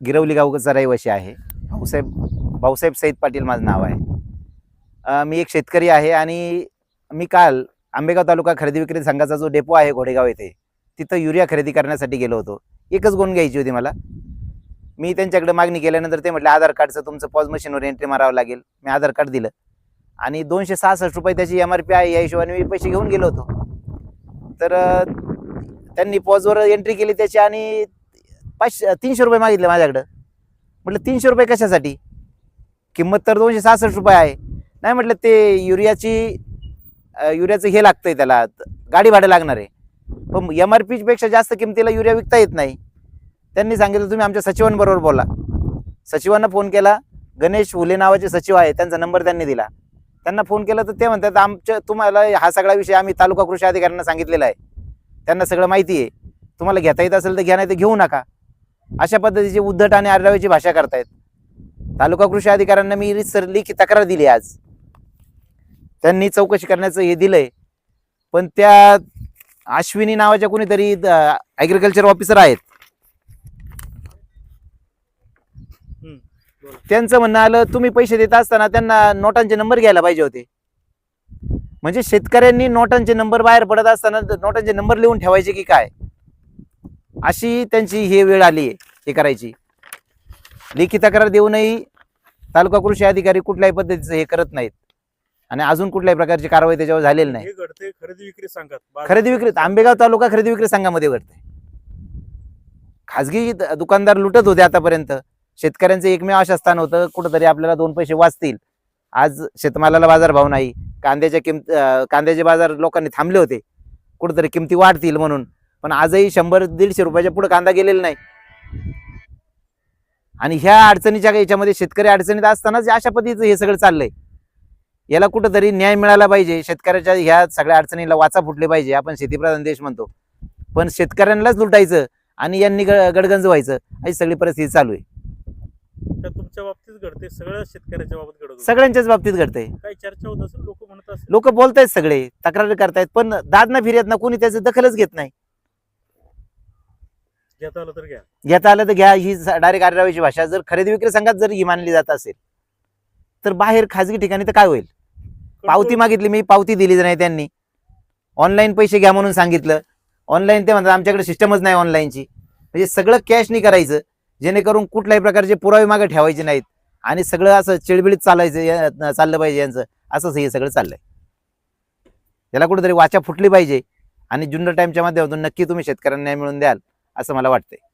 गिरवली गावचा रहिवासी आहे. भाऊसाहेब भाऊसाहेब सईद पाटील माझं नाव आहे. मी एक शेतकरी आहे आणि मी काल आंबेगाव तालुका खरेदी विक्री संघाचा जो डेपो आहे घोडेगाव येथे तिथं युरिया खरेदी करण्यासाठी गेलो होतो. एकच गुण घ्यायची होती मला. मी त्यांच्याकडे मागणी केल्यानंतर ते म्हटलं आधार कार्डचं तुमचं पॉज मशीनवर एंट्री मारावं लागेल. मी आधार कार्ड दिलं. आणि दोनशे सहासष्ट रुपये त्याची एम आर पी आहे या हिशोबाने मी पैसे घेऊन गेलो होतो. तर त्यांनी पॉजवर एंट्री केली त्याची आणि पाचशे तीनशे रुपये मागितले माझ्याकडं. म्हटलं तीनशे रुपये कशासाठी? किंमत तर दोनशे सहासष्ट रुपये आहे. नाही म्हटलं ते युरियाची युरियाचं हे लागतंय त्याला गाडी भाडं लागणार आहे. पण एम आर पीपेक्षा जास्त किमतीला युरिया विकता येत नाही. त्यांनी सांगितलं तुम्ही आमच्या सचिवांबरोबर बोला. सचिवांना फोन केला. गणेश हुले नावाचे सचिव आहे त्यांचा नंबर त्यांनी दिला. त्यांना फोन केला तर ते म्हणतात आमच्या तुम्हाला हा सगळा विषय आम्ही तालुका कृषी अधिकाऱ्यांना सांगितलेला आहे. त्यांना सगळं माहिती आहे. तुम्हाला घेता येत असेल तर घ्या नाही तर घेऊ नका. अशा पद्धतीची उद्धट आणि आरडावीची भाषा करतायत. तालुका कृषी अधिकाऱ्यांना मी रितसर लेखी तक्रार दिली आज. त्यांनी चौकशी करण्याचं हे दिलंय. पण त्या अश्विनी नावाच्या कोणीतरी ॲग्रिकल्चर ऑफिसर आहेत. त्यांचं म्हणणं आलं तुम्ही पैसे देत असताना त्यांना नोटांचे नंबर घ्यायला पाहिजे होते. म्हणजे शेतकऱ्यांनी नोटांचे नंबर बाहेर पडत असताना नोटांचे नंबर लिहून ठेवायचे की काय? अशी त्यांची हे वेळ आली हे करायची. लेखी तक्रार देऊनही तालुका कृषी अधिकारी कुठल्याही पद्धतीचं हे करत नाहीत. आणि अजून कुठल्याही प्रकारची कारवाई त्याच्यावर झालेली नाही. घडते खरेदी विक्री सांगत बाजार- खरेदी विक्री आंबेगाव तालुका खरेदी विक्री संघामध्ये घडते खाजगी दुकानदार लुटत होते आतापर्यंत. शेतकऱ्यांचं एकमेव आशास्थान होतं कुठंतरी आपल्याला दोन पैसे वाचतील. आज शेतमालाला बाजारभाव नाही. कांद्याच्या किंमत कांद्याचे बाजार लोकांनी थांबले होते. कुठंतरी किमती वाढतील म्हणून. पण आजही शंभर दीडशे रुपयाच्या पुढे कांदा गेलेला नाही. आणि ह्या अडचणीच्या याच्यामध्ये शेतकरी अडचणीत असतानाच अशा पद्धतीचं हे सगळं चाललंय. याला कुठंतरी न्याय मिळाला पाहिजे. शेतकऱ्याच्या ह्या सगळ्या अडचणीला वाचा फुटले पाहिजे. आपण शेतीप्रधान देश म्हणतो. पण शेतकऱ्यांनाच लुटायचं आणि यांनी गडगंज व्हायचं. अशी सगळी परिस्थिती चालू आहे. तुमच्या बाबतीत घडते सगळ्या शेतकऱ्याच्या घडत. सगळ्यांच्याच बाबतीत घडतंय. काही चर्चा होत असेल? लोक म्हणत लोक बोलतायत सगळे. तक्रारी करतायत. पण दाद ना फिर्याद ना कोणी त्याची दखलच घेत नाही. घेता आलं तर घ्या. घेता आलं तर घ्या. ही डायरेक्ट आररावीची भाषा. जर खरेदी विक्री संघात जर ही मानली जात असेल तर बाहेर खाजगी ठिकाणी तर काय होईल? पावती मागितली मी पावती दिली नाही त्यांनी. ऑनलाईन पैसे घ्या म्हणून सांगितलं. ऑनलाईन ते म्हणतात आमच्याकडे सिस्टमच नाही ऑनलाईनची म्हणजे सगळं कॅश नाही करायचं जेणेकरून कुठल्याही प्रकारचे पुरावे मागे ठेवायचे नाहीत. आणि सगळं असं चिळबिळीत चालायचं चाललं पाहिजे यांचं. असंच हे सगळं चाललंय. याला कुठेतरी वाचा फुटली पाहिजे. आणि जुन्नर टाईमच्या माध्यमातून नक्की तुम्ही शेतकऱ्यांना मिळवून द्याल. असं मला वाटतंय.